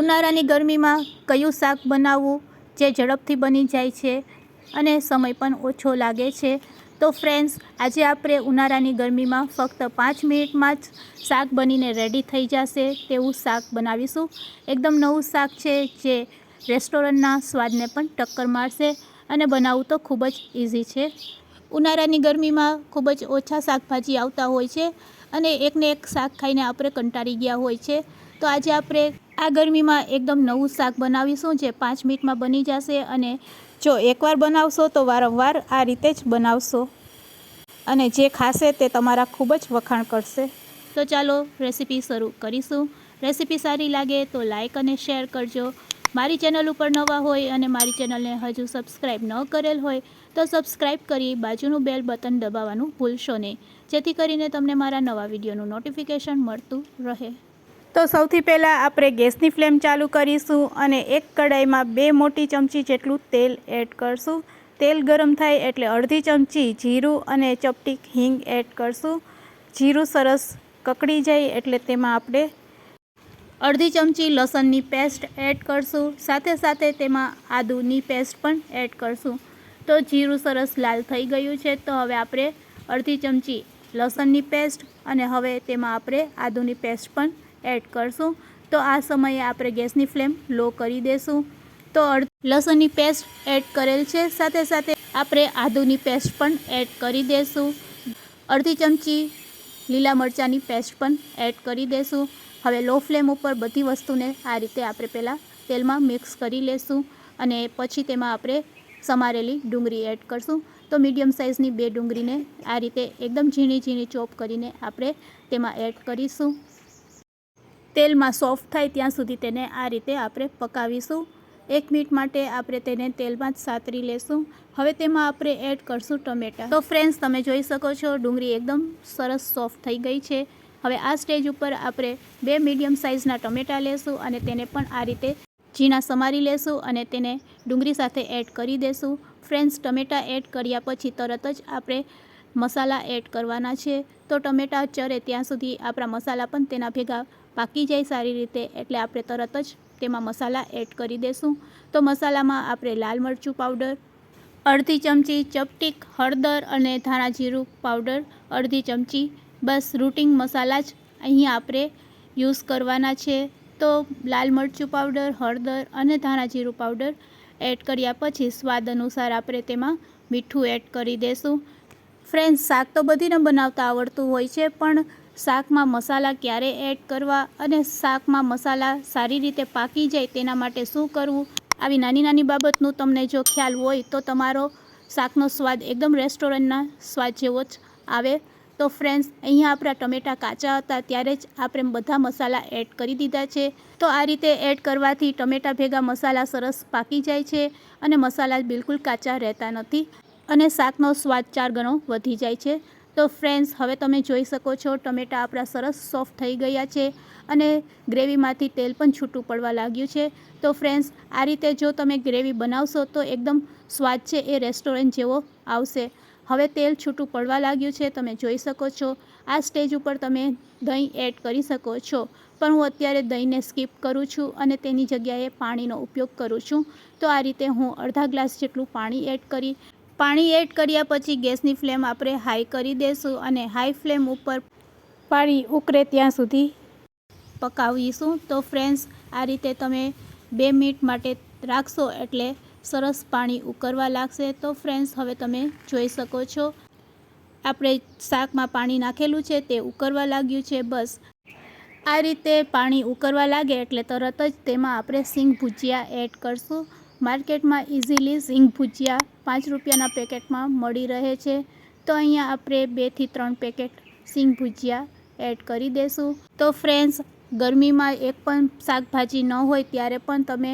ઉનાળાની ગરમીમાં કયું શાક બનાવવું જે ઝડપથી બની જાય છે અને સમય પણ ઓછો લાગે છે? તો ફ્રેન્ડ્સ આજે આપણે ઉનાળાની ગરમીમાં ફક્ત પાંચ મિનિટમાં જ શાક બનીને રેડી થઈ જશે તેવું શાક બનાવીશું. એકદમ નવું શાક છે જે રેસ્ટોરન્ટના સ્વાદને પણ ટક્કર મારશે અને બનાવવું તો ખૂબ જ ઇઝી છે. ઉનાળાની ગરમીમાં ખૂબ જ ઓછા શાકભાજી આવતા હોય છે અને એકને એક શાક ખાઈને આપણે કંટાળી ગયા હોય છે. તો આજે આપણે આ ગરમીમાં એકદમ નવું શાક બનાવીશું જે પાંચ મિનિટમાં બની જશે અને જો એકવાર બનાવશો તો વારંવાર આ રીતે જ બનાવશો. અને જે ખાશે તે તમારા ખૂબ જ વખાણ કરશે. તો ચાલો રેસીપી શરૂ કરીશું. રેસીપી સારી લાગે તો લાઈક અને શેર કરજો. મારી ચેનલ ઉપર નવા હોય અને મારી ચેનલને હજુ સબસ્ક્રાઈબ ન કરેલ હોય તો સબસ્ક્રાઈબ કરી બાજુનું બેલ બટન દબાવવાનું ભૂલશો નહીં. જેથી કરીને તમને મારા નવા વિડીયોનું નોટિફિકેશન મળતું રહે. તો સૌથી પહેલાં આપણે ગેસની ફ્લેમ ચાલુ કરીશું અને એક કડાઈમાં બે મોટી ચમચી જેટલું તેલ એડ કરશું. તેલ ગરમ થાય એટલે અડધી ચમચી જીરું અને ચપટીક હિંગ એડ કરશું. જીરું સરસ કકડી જાય એટલે તેમાં આપણે અડધી ચમચી લસણની પેસ્ટ એડ કરશું. સાથે સાથે તેમાં આદુની પેસ્ટ પણ એડ કરશું. તો જીરું સરસ લાલ થઈ ગયું છે, તો હવે આપણે અડધી ચમચી લસણની પેસ્ટ અને હવે તેમાં આપણે આદુની પેસ્ટ પણ એડ કરશું. તો આ સમયે આપણે ગેસની ફ્લેમ લો કરી દેશું. તો લસણની પેસ્ટ એડ કરેલ છે. સાથે સાથે આપણે આદુની પેસ્ટ પણ એડ કરી દેશું. અડધી ચમચી લીલા મરચાંની પેસ્ટ પણ એડ કરી દેશું. હવે લો ફ્લેમ ઉપર બધી વસ્તુને આ રીતે આપણે પહેલાં તેલમાં મિક્સ કરી લેશું અને પછી તેમાં આપણે સમારેલી ડુંગળી એડ કરશું. તો મીડિયમ સાઇઝની બે ડુંગળીને આ રીતે એકદમ ઝીણી ઝીણી ચોપ કરીને આપણે તેમાં એડ કરીશું. તેલમાં સોફ્ટ થાય ત્યાં સુધી તેને આ રીતે આપણે પકાવીશું. એક મિનિટ માટે આપણે તેને તેલમાં જ સાતરી લેશું. હવે તેમાં આપણે એડ કરશું ટમેટા. તો ફ્રેન્ડ્સ તમે જોઈ શકો છો, ડુંગળી એકદમ સરસ સોફ્ટ થઈ ગઈ છે. હવે આ સ્ટેજ ઉપર આપણે બે મીડિયમ સાઇઝના ટમેટા લેશું અને તેને પણ આ રીતે ઝીણા સમારી લેશું અને તેને ડુંગળી સાથે એડ કરી દેશું. ફ્રેન્ડ્સ ટમેટા એડ કર્યા પછી તરત જ આપણે મસાલા એડ કરવાના છે. તો ટમેટાં ચરે ત્યાં સુધી આપણા મસાલા પણ તેના ભેગા પાકી જાય સારી રીતે એટલે આપણે તરત જ તેમાં મસાલા એડ કરી દેશું. તો મસાલામાં આપણે લાલ મરચું પાવડર, અડધી ચમચી ચપટીક, હળદર અને ધાણા જીરું પાવડર, અડધી ચમચી. બસ રૂટિંગ મસાલા જ અહીંયા આપણે યુઝ કરવાના છે. તો લાલ મરચું પાવડર, હળદર અને ધાણા જીરું પાવડર એડ કર્યા પછી સ્વાદ અનુસાર આપણે તેમાં મીઠું એડ કરી દઈશું ફ્રેન્ડ્સ, શાક તો બધીને બનાવતા આવડતું હોય છે, પણ શાકમાં મસાલા ક્યારે એડ કરવા અને શાકમાં મસાલા સારી રીતે પાકી જાય તેના માટે શું કરવું? આવી નાની નાની બાબતનું તમને જો ખ્યાલ હોય તો તમારો શાકનો સ્વાદ એકદમ રેસ્ટોરન્ટના સ્વાદ જેવો જ આવે. તો ફ્રેન્ડ્સ અહીંયા આપણા ટમેટાં કાચા હતા, ત્યારે જ આપણે બધા મસાલા એડ કરી દીધા છે. તો આ રીતે એડ કરવાથી ટમેટાં ભેગા મસાલા સરસ પાકી જાય છે અને મસાલા બિલકુલ કાચા રહેતા નથી અને શાકનો સ્વાદ ચાર ગણો વધી જાય છે. તો ફ્રેન્ડ્સ હવે તમે જોઈ શકો છો, ટમેટાં આપણા સરસ સોફ્ટ થઈ ગયા છે અને ગ્રેવીમાંથી તેલ પણ છૂટું પડવા લાગ્યું છે. તો ફ્રેન્ડ્સ આ રીતે જો તમે ગ્રેવી બનાવશો તો એકદમ સ્વાદ છે એ રેસ્ટોરન્ટ જેવો આવશે. હવે તેલ છૂટું પડવા લાગ્યું છે, તમે જોઈ શકો છો. આ સ્ટેજ ઉપર તમે દહીં એડ કરી શકો છો. પણ હું અત્યારે દહીંને સ્કીપ કરું છું અને તેની જગ્યાએ પાણીનો ઉપયોગ કરું છું. તો આ રીતે હું અડધા ગ્લાસ જેટલું પાણી એડ કરી પાણી એડ કર્યા પછી ગેસની ફ્લેમ આપણે હાઈ કરી દઈશું અને હાઈ ફ્લેમ ઉપર પાણી ઉકળે ત્યાં સુધી પકાવીશું. તો ફ્રેન્ડ્સ, આ રીતે તમે બે મિનિટ માટે રાખશો એટલે સરસ પાણી ઉકળવા લાગશે. તો ફ્રેન્ડ્સ, હવે તમે જોઈ શકો છો, આપણે શાકમાં પાણી નાખેલું છે, તે ઉકળવા લાગ્યું છે, બસ. આ રીતે પાણી ઉકળવા લાગે એટલે તરત જ તેમાં આપણે સિંગ ભુજિયા એડ કરશું. માર્કેટમાં ઇઝીલી સિંગ ભુજિયા પાંચ રૂપિયાના પેકેટમાં મળી રહે છે. તો અહીંયા આપણે બેથી ત્રણ પેકેટ સિંગ ભુજિયા એડ કરી દઈશું તો ફ્રેન્ડ્સ ગરમીમાં એક પણ શાકભાજી ન હોય ત્યારે પણ તમે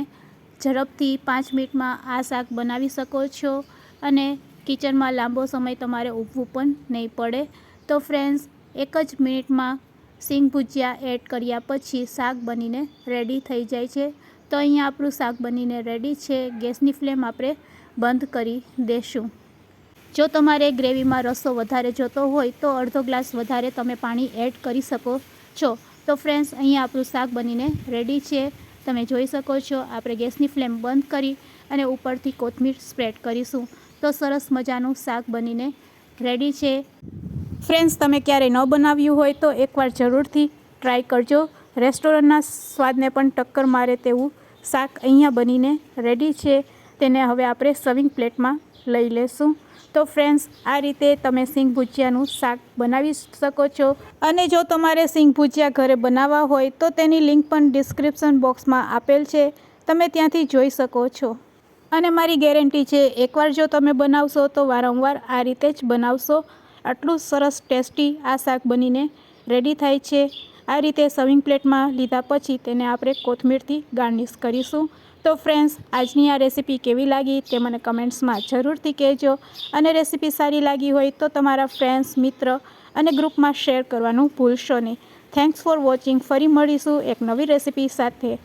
ઝડપથી પાંચ મિનિટમાં આ શાક બનાવી શકો છો અને કિચનમાં લાંબો સમય તમારે ઊભવું પણ નહીં પડે. તો ફ્રેન્ડ્સ એક જ મિનિટમાં સિંગ ભુજિયા એડ કર્યા પછી શાક બનીને રેડી થઈ જાય છે. તો અહીંયા આપણું શાક બનીને રેડી છે. ગેસની ફ્લેમ આપણે બંધ કરી દેશું. જો તમારે ગ્રેવીમાં રસો વધારે જોતો હોય તો અડધો ગ્લાસ વધારે તમે પાણી એડ કરી શકો છો. તો ફ્રેન્ડ્સ અહીંયા આપણું શાક બનીને રેડી છે. તમે જોઈ શકો છો, આપણે ગેસની ફ્લેમ બંધ કરી અને ઉપરથી કોથમીર સ્પ્રેડ કરીશું. તો સરસ મજાનું શાક બનીને રેડી છે. ફ્રેન્ડ્સ તમે ક્યારેય ન બનાવ્યું હોય તો એકવાર જરૂરથી ટ્રાય કરજો. રેસ્ટોરન્ટના સ્વાદને પણ ટક્કર મારે તેવું શાક અહીંયા બનીને રેડી છે, તેને હવે આપણે સર્વિંગ પ્લેટમાં લઈ લેશું. તો ફ્રેન્ડ્સ આ રીતે તમે સિંગ ભુજિયાનું શાક બનાવી શકો છો. અને જો તમારે સિંગ ભુજિયા ઘરે બનાવવા હોય, તો તેની લિંક પણ ડિસ્ક્રિપ્શન બોક્સમાં આપેલ છે. તમે ત્યાંથી જોઈ શકો છો. અને મારી ગેરંટી છે, એકવાર જો તમે બનાવશો, તો વારંવાર આ રીતે જ બનાવશો. આટલું સરસ ટેસ્ટી આ શાક બનીને રેડી થાય છે. આ રીતે સર્વિંગ પ્લેટમાં લીધા પછી તેને આપણે કોથમીરથી ગાર્નિશ કરીશું. તો ફ્રેન્ડ્સ આજની આ રેસીપી કેવી લાગી તે મને કમેન્ટ્સમાં જરૂરથી કહેજો. અને રેસીપી સારી લાગી હોય તો તમારા ફ્રેન્ડ્સ મિત્ર અને ગ્રુપમાં શેર કરવાનું ભૂલશો નહીં. થેન્ક્સ ફોર વોચિંગ ફરી મળીશું એક નવી રેસીપી સાથે.